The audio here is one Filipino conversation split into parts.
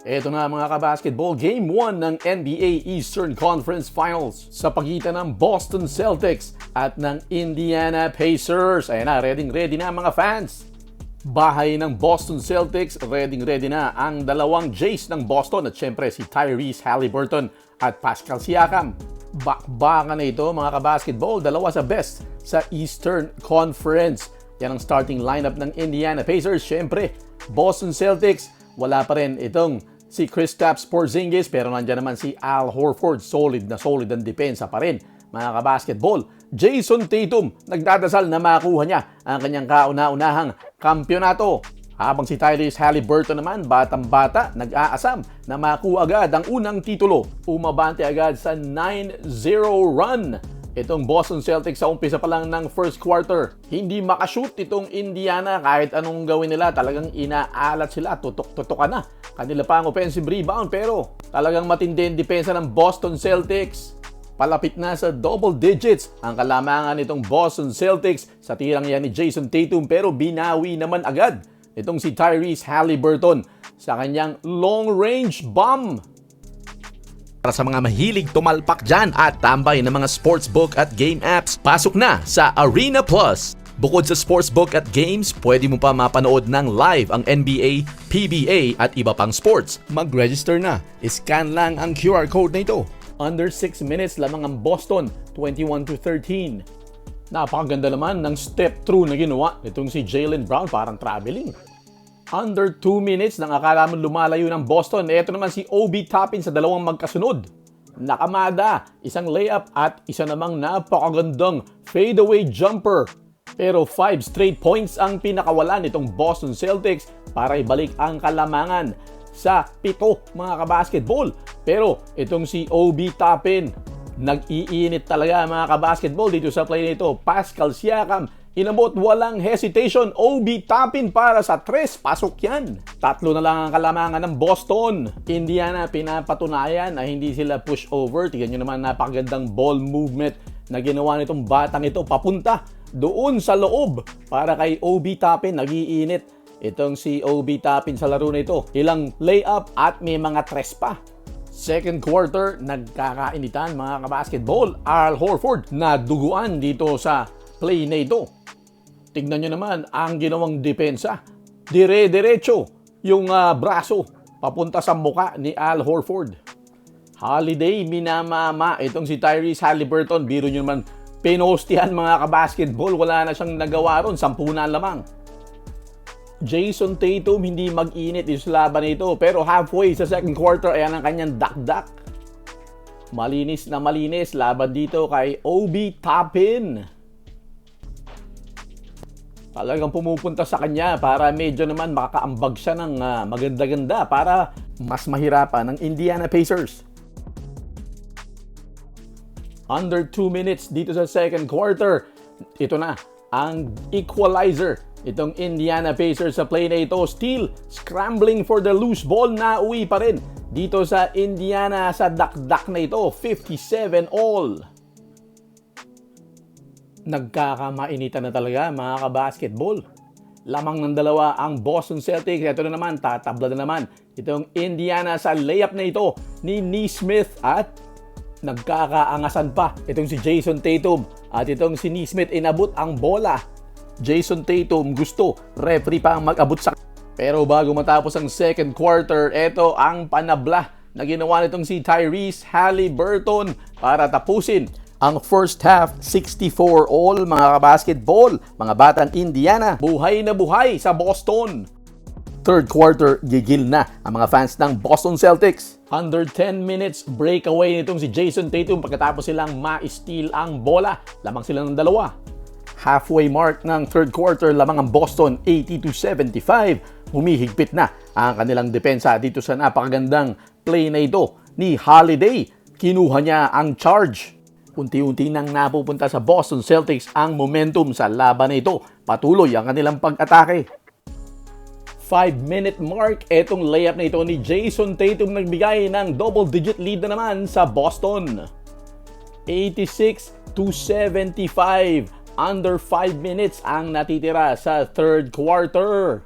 Ito na mga kabasketball, Game 1 ng NBA Eastern Conference Finals sa pagitan ng Boston Celtics at ng Indiana Pacers. Ayan na, ready ready na mga fans. Bahay ng Boston Celtics, ready ready na ang dalawang Jays ng Boston at syempre si Tyrese Halliburton at Pascal Siakam. Bakbakan na ito mga kabasketball, dalawa sa best sa Eastern Conference. Yan ang starting lineup ng Indiana Pacers. Syempre, Boston Celtics, wala pa rin itong si Kristaps Porzingis pero nandiyan naman si Al Horford. Solid na solid ang depensa pa rin mga kabasketball. Jason Tatum nagdadasal na makuha niya ang kanyang kauna-unahang kampyonato. Habang si Tyrese Halliburton naman, batang-bata, nag-aasam na makuha agad ang unang titulo. Umabante agad sa 9-0 run itong Boston Celtics sa umpisa pa lang ng first quarter. Hindi makashoot itong Indiana kahit anong gawin nila. Talagang inaalat sila, tutok-tutok na. Kanila pa ang offensive rebound pero talagang matindi ang depensa ng Boston Celtics. Palapit na sa double digits ang kalamangan nitong Boston Celtics sa tirang yan ni Jason Tatum pero binawi naman agad itong si Tyrese Halliburton sa kanyang long-range bomb. Para sa mga mahilig tumalpak dyan at tambay ng mga sportsbook at game apps, pasok na sa Arena Plus. Bukod sa sportsbook at games, pwede mo pa mapanood ng live ang NBA, PBA at iba pang sports. Mag-register na. Scan lang ang QR code na ito. Under 6 minutes lamang ang Boston, 21 to 13. Napakaganda naman ng step through na ginawa nitong si Jalen Brown parang traveling. Under 2 minutes nang akala mo lumalayo ng Boston, ito naman si Obi Toppin sa dalawang magkasunod. Nakamada, isang layup at isa namang napakagandang fadeaway jumper. Pero 5 straight points ang pinakawalan nitong Boston Celtics para ibalik ang kalamangan sa pito mga kabasketball. Pero itong si Obi Toppin, nag-iinit talaga mga kabasketball dito sa play nito. Pascal Siakam, inabot walang hesitation. Obi Toppin para sa tres, pasok yan. Tatlo na lang ang kalamangan ng Boston. Indiana pinapatunayan na hindi sila push over. Tignan nyo naman napakagandang ball movement na ginawa nitong batang ito papunta doon sa loob para kay OB Tapin nagiinit itong si OB Tapin sa laro na ito. Ilang layup at may mga tres pa. Second quarter, nagkakainitan mga kabasketball. Al Horford na duguan dito sa play na ito. Tignan nyo naman ang ginawang depensa. Dire-diretso yung uh, braso papunta sa muka ni Al Horford. Holiday, minamama itong si Tyrese Halliburton. Biro nyo naman Pinostihan mga kabasketball, wala na siyang nagawa ron, sampuna lamang. Jason Tatum hindi mag-init yung laban nito pero halfway sa second quarter ayan ang kanyang dakdak. Malinis na malinis laban dito kay OB Toppin. Talagang pumupunta sa kanya para medyo naman makakaambag siya ng uh, maganda-ganda para mas mahirapan ng Indiana Pacers. Under 2 minutes dito sa second quarter. Ito na, ang equalizer. Itong Indiana Pacers sa play na ito, still scrambling for the loose ball na uwi pa rin. Dito sa Indiana sa dakdak na ito, 57 all. Nagkakamainitan na talaga mga kabasketball. Lamang ng dalawa ang Boston Celtics. Ito na naman, tatabla na naman. Itong Indiana sa layup na ito ni Neesmith at nagkakaangasan pa itong si Jason Tatum at itong si Neesmith inabot ang bola. Jason Tatum gusto, referee pa ang mag-abot sa pero bago matapos ang second quarter, ito ang panabla na ginawa nitong si Tyrese Halliburton para tapusin ang first half 64 all mga basketball, mga batang Indiana. Buhay na buhay sa Boston. Third quarter, gigil na ang mga fans ng Boston Celtics. Under 10 minutes, breakaway nitong si Jason Tatum pagkatapos silang ma-steal ang bola. Lamang sila ng dalawa. Halfway mark ng third quarter, lamang ang Boston 80 to 75. Humihigpit na ang kanilang depensa dito sa napakagandang play na ito ni Holiday. Kinuha niya ang charge. Unti-unti nang napupunta sa Boston Celtics ang momentum sa laban na ito. Patuloy ang kanilang pag-atake. 5-minute mark, etong layup na ito ni Jason Tatum nagbigay ng double-digit lead na naman sa Boston. 86 to 75. Under 5 minutes ang natitira sa third quarter.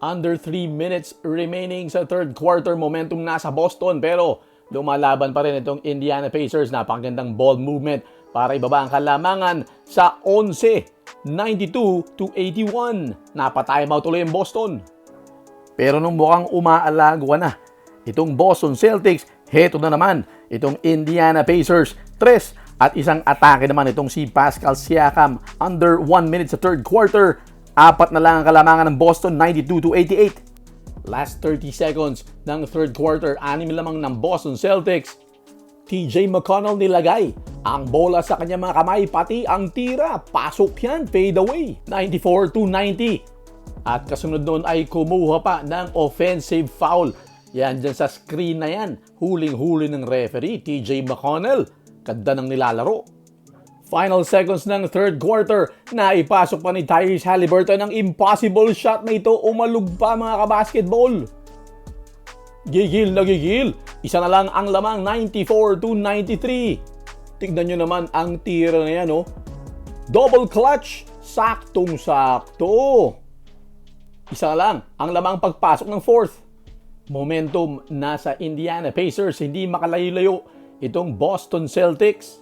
Under 3 minutes remaining sa third quarter. Momentum nasa Boston pero lumalaban pa rin itong Indiana Pacers. Napakagandang ball movement para ibaba ang kalamangan sa 11. 92 to 81. Napatimeout ulit ang Boston. Pero nung mukhang umaalagwa na itong Boston Celtics, heto na naman itong Indiana Pacers. Tres at isang atake naman itong si Pascal Siakam under 1 minute sa third quarter. Apat na lang ang kalamangan ng Boston, 92 to 88. Last 30 seconds ng third quarter, anim lamang ng Boston Celtics. TJ McConnell nilagay ang bola sa kanya mga kamay, pati ang tira. Pasok yan, fade away. 94 to 90. At kasunod noon ay kumuha pa ng offensive foul. Yan dyan sa screen na yan. Huling-huli ng referee, TJ McConnell. Ganda ng nilalaro. Final seconds ng third quarter, naipasok pa ni Tyrese Halliburton ang impossible shot na ito. Umalog pa mga kabasketball. Gigil na gigil. Isa na lang ang lamang 94 to 93. Tignan nyo naman ang tira na yan, oh. Double clutch. Saktong-sakto. Isa na lang ang lamang pagpasok ng fourth. Momentum nasa Indiana Pacers. Hindi makalayo-layo itong Boston Celtics.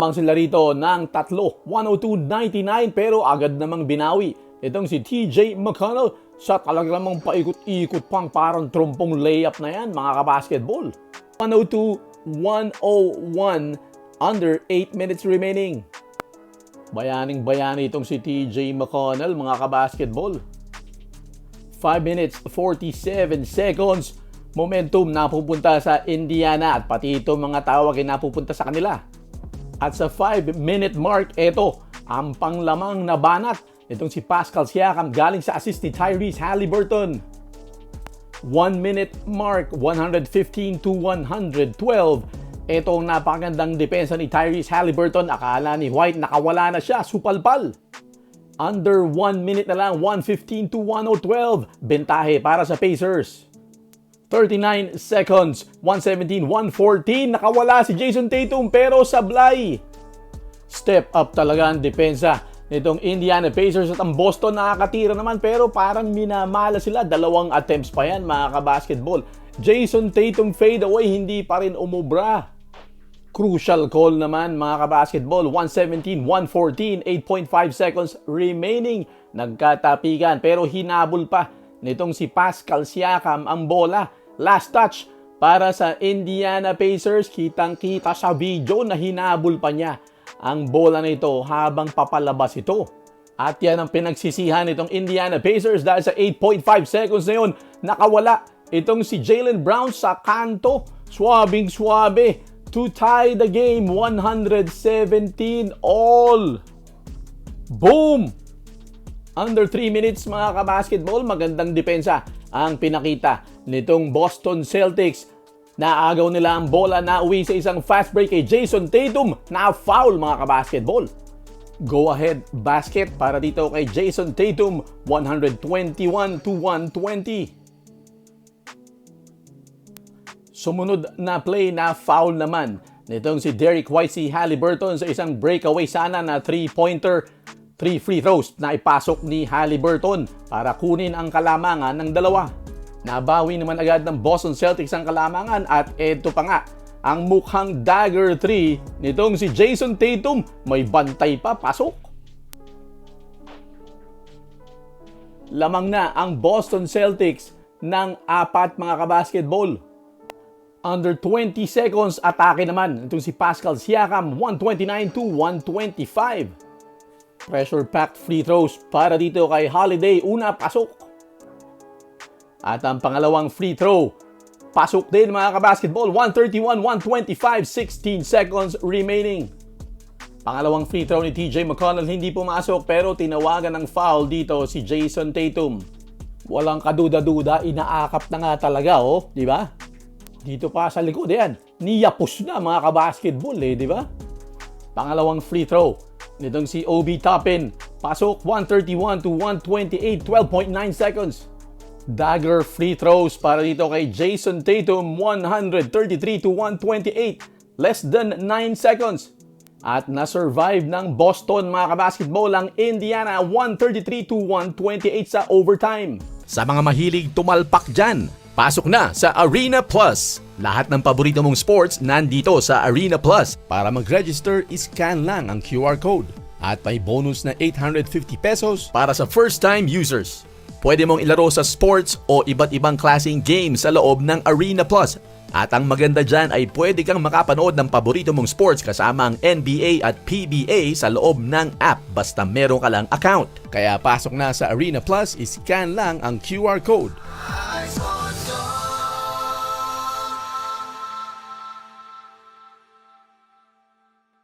Pang sila rito ng tatlo, 102-99 pero agad namang binawi. Itong si TJ McConnell sa talaga namang paikot-ikot pang parang trompong layup na yan mga kabasketball. 102-101 under 8 minutes remaining. Bayaning bayani itong si TJ McConnell mga kabasketball. 5 minutes 47 seconds. Momentum napupunta sa Indiana at pati ito mga tawag ay napupunta sa kanila. At sa 5-minute mark, ito, ang panglamang na banat. Itong si Pascal Siakam galing sa assist ni Tyrese Halliburton. 1-minute mark, 115 to 112. Ito ang napakagandang depensa ni Tyrese Halliburton. Akala ni White nakawala na siya, supalpal. Under 1 minute na lang, 115 to 112. Bentahe para sa Pacers. 39 seconds, 117, 114. Nakawala si Jason Tatum pero sablay. Step up talaga ang depensa nitong Indiana Pacers at ang Boston nakakatira naman pero parang minamala sila. Dalawang attempts pa yan mga kabasketball. Jason Tatum fade away, hindi pa rin umubra. Crucial call naman mga kabasketball. 117, 114, 8.5 seconds remaining. Nagkatapikan pero hinabol pa nitong si Pascal Siakam ang bola. Last touch para sa Indiana Pacers. Kitang-kita sa video na hinabol pa niya ang bola na ito habang papalabas ito. At yan ang pinagsisihan nitong Indiana Pacers dahil sa 8.5 seconds na yun, nakawala itong si Jalen Brown sa kanto. Swabing swabe to tie the game 117 all. Boom! Under 3 minutes mga kabasketball, magandang depensa ang pinakita nitong Boston Celtics. Naagaw nila ang bola na uwi sa isang fast break kay Jason Tatum na foul mga kabasketball. Go ahead basket para dito kay Jason Tatum 121 to 120. Sumunod na play na foul naman nitong si Derek White si Halliburton sa isang breakaway sana na 3-pointer 3 free throws na ipasok ni Halliburton para kunin ang kalamangan ng dalawa. Nabawi naman agad ng Boston Celtics ang kalamangan at eto pa nga, ang mukhang dagger 3 nitong si Jason Tatum may bantay pa pasok. Lamang na ang Boston Celtics ng apat mga kabasketball. Under 20 seconds, atake naman itong si Pascal Siakam, 129 to 125. Pressure-packed free throws para dito kay Holiday. Una, pasok. At ang pangalawang free throw, pasok din mga kabasketball. 131, 125, 16 seconds remaining. Pangalawang free throw ni TJ McConnell hindi pumasok pero tinawagan ng foul dito si Jason Tatum. Walang kaduda-duda, inaakap na nga talaga, oh, di ba? Dito pa sa likod, yan. Niyapos na mga kabasketball, eh, di ba? Pangalawang free throw nitong si OB Toppin. Pasok 131 to 128, 12.9 seconds. Dagger free throws para dito kay Jason Tatum 133 to 128, less than 9 seconds. At na-survive ng Boston mga kabasketball ang Indiana 133 to 128 sa overtime. Sa mga mahilig tumalpak dyan, pasok na sa Arena Plus. Lahat ng paborito mong sports nandito sa Arena Plus. Para mag-register, iscan lang ang QR code. At may bonus na 850 pesos para sa first-time users. Pwede mong ilaro sa sports o iba't ibang klaseng games sa loob ng Arena Plus. At ang maganda dyan ay pwede kang makapanood ng paborito mong sports kasama ang NBA at PBA sa loob ng app basta meron ka lang account. Kaya pasok na sa Arena Plus, iscan lang ang QR code.